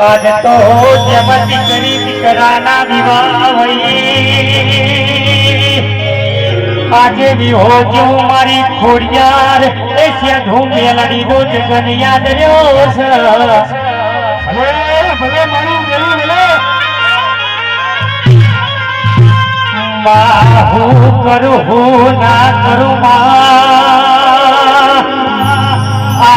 આજ તો જેમ દીકરી દીકરાના વિવાહ આજે વિહોજો મારી ખોડિયાર, એ સેધું મેલડી નો જગન યાદ રહ્યો છે. હું કરું હું ના કરું માં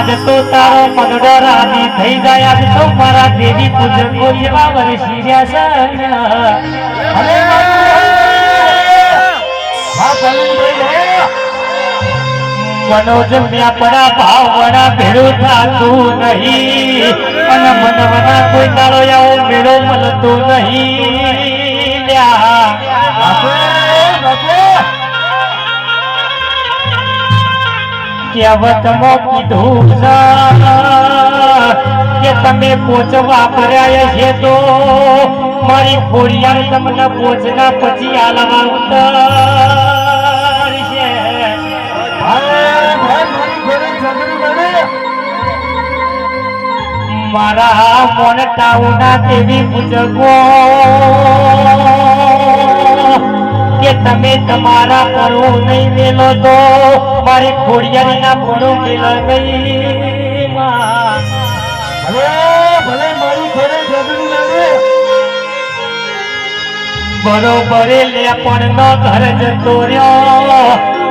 આજ તો તારો મનડો રાજી થઈ જાય. આજ તો મારા દેવી પૂજન એવા વર્ષી રહ્યા છે. અરે મનોજ મ્યા પડા ભાવડા ભેળું થતું નહીં. અને મનવના કોઈ તારો આવો મેળો મળતો નહીં. કહેવતમાં કીધું છે કે તમે પોચ વાપર્યા છે તો મારી ખોડિયાર તમને પોચના પછી આલવા મારી બને મારા મોનટાઉના પૂજકો કે તમે તમારા કરો નહીં મેલો તો મારી ખોડિયારીના ભણું મેલો ગઈ. ભલે ભલે મારી ઘરે ઝઘડું લાગે. બરોબર લેપણ નો ઘર જતો રહ્યો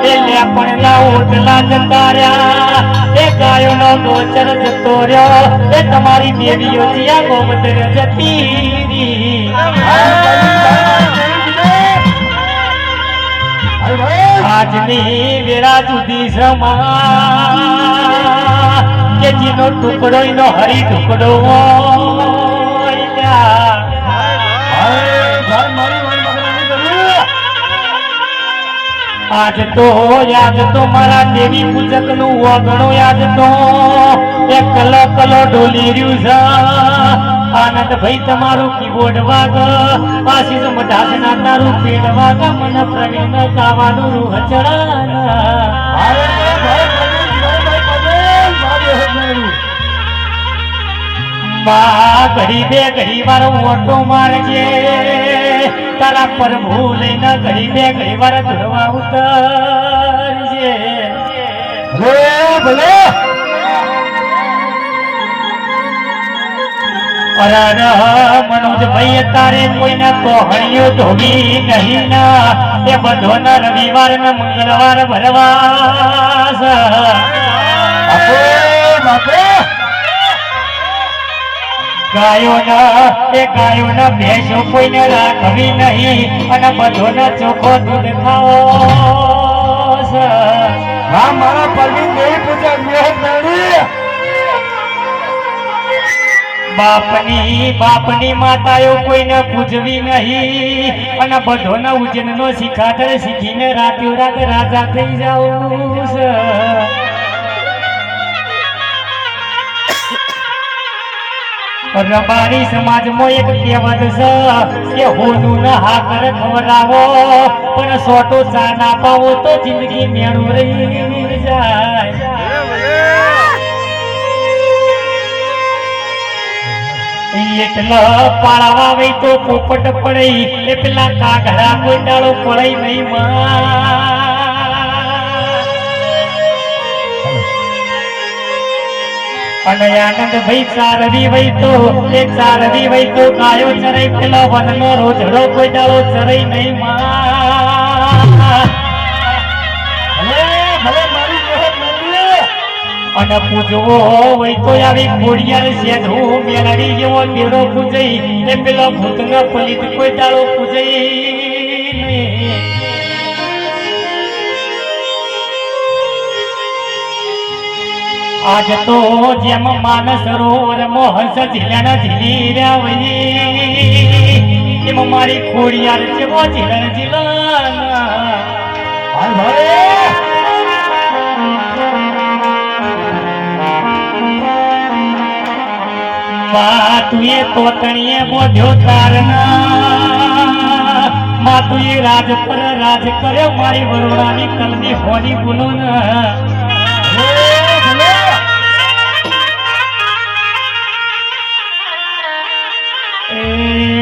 એ લેપણ ના ઓટલા જતા રહ્યા એ ગાયો નો ગોચર જતો રહ્યો એ તમારી દેવીઓ ત્યાં ગોમતર જતી રહી. આજની વેળા જુદી સમા. કે જીનો ટુકડો, એનો હરી ટુકડો આજ તો યાદ તો મારા દેવી પૂજકનું અગણો યાદ તો. એ કલો કલો ડોલી રહ્યું છે. આનંદ ભાઈ તમારું કીબોર્ડ વાગ. આશીષ મઢાસના તારું પેડ વાગ. મન પ્રવીણ ગાવાનું રૂહ ચડાના બા ઘડી બે ઘડી વાર ઓટો મારજે. તારા પ્રભુ લઈને ઘડી બે ઘડી વાર ધરવા ઉતરજે. અરર મનોજ ભાઈ તારે કોઈને કોહણીઓ ધોવી નહીં ના. એ બધો ના રવિવાર ને મંગળવાર ભરવાસ. ગાયોના, એ ગાયોના ભેંસો કોઈને રાખવી નહીં. અને બધોને ચોખ્ખો દૂધ પૂજા બાપની બાપની માતાઓ કોઈને પૂજવી નહીં. અને બધોના ઉજનનો શિખાતર શીખીને રાત્યો રાત રાજા થઈ જાઓ રબારી સમાજમાં એક કહેવત છે કે હોનું ના હાકર ખવડાવો, પણ સોટો ચા ના પાવો તો જિંદગી મેળું રહી જાય. એટલા પાળવા વઈ તો પોપટ પડે એ પેલા કાઘરા કોઈ ડાળો પડે નહીં અને આનંદ ભાઈ ચારવી વઈ તો, એ ચારવી વઈ તો ગાયો ચરાઈ પેલા વનનો રોજડો કોઈ ડાળો ચરાઈ નહીં માં. અને પૂજવો હોય તો આવી ખોડિયાર હું મેળવી જેવો મેળો પૂજઈ. એ પેલો ભૂતનો પલિત કોઈ દાડો પૂજઈ. આજ તો જેમ માનસ સરોવર મોહસ ઝીલણ ઝીલી રહ્યા એમ મારી ખોડિયાર જેવો ઝીલણ ઝીલણ. માં તું એ તોતણીએ બોધ્યો તારના માં રાજ પર રાજ કર્યો, મારી વરોડાની કલની હોની બોલો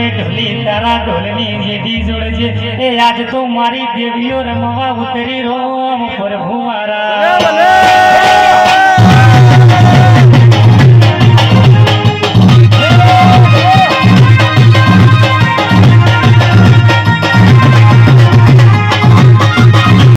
મેલી તારા ઢોલની જેડી જોડજે. એ આજ તો મારી દેવીઓ રમવા ઉતરી રોમ. પ્રભુ મારા.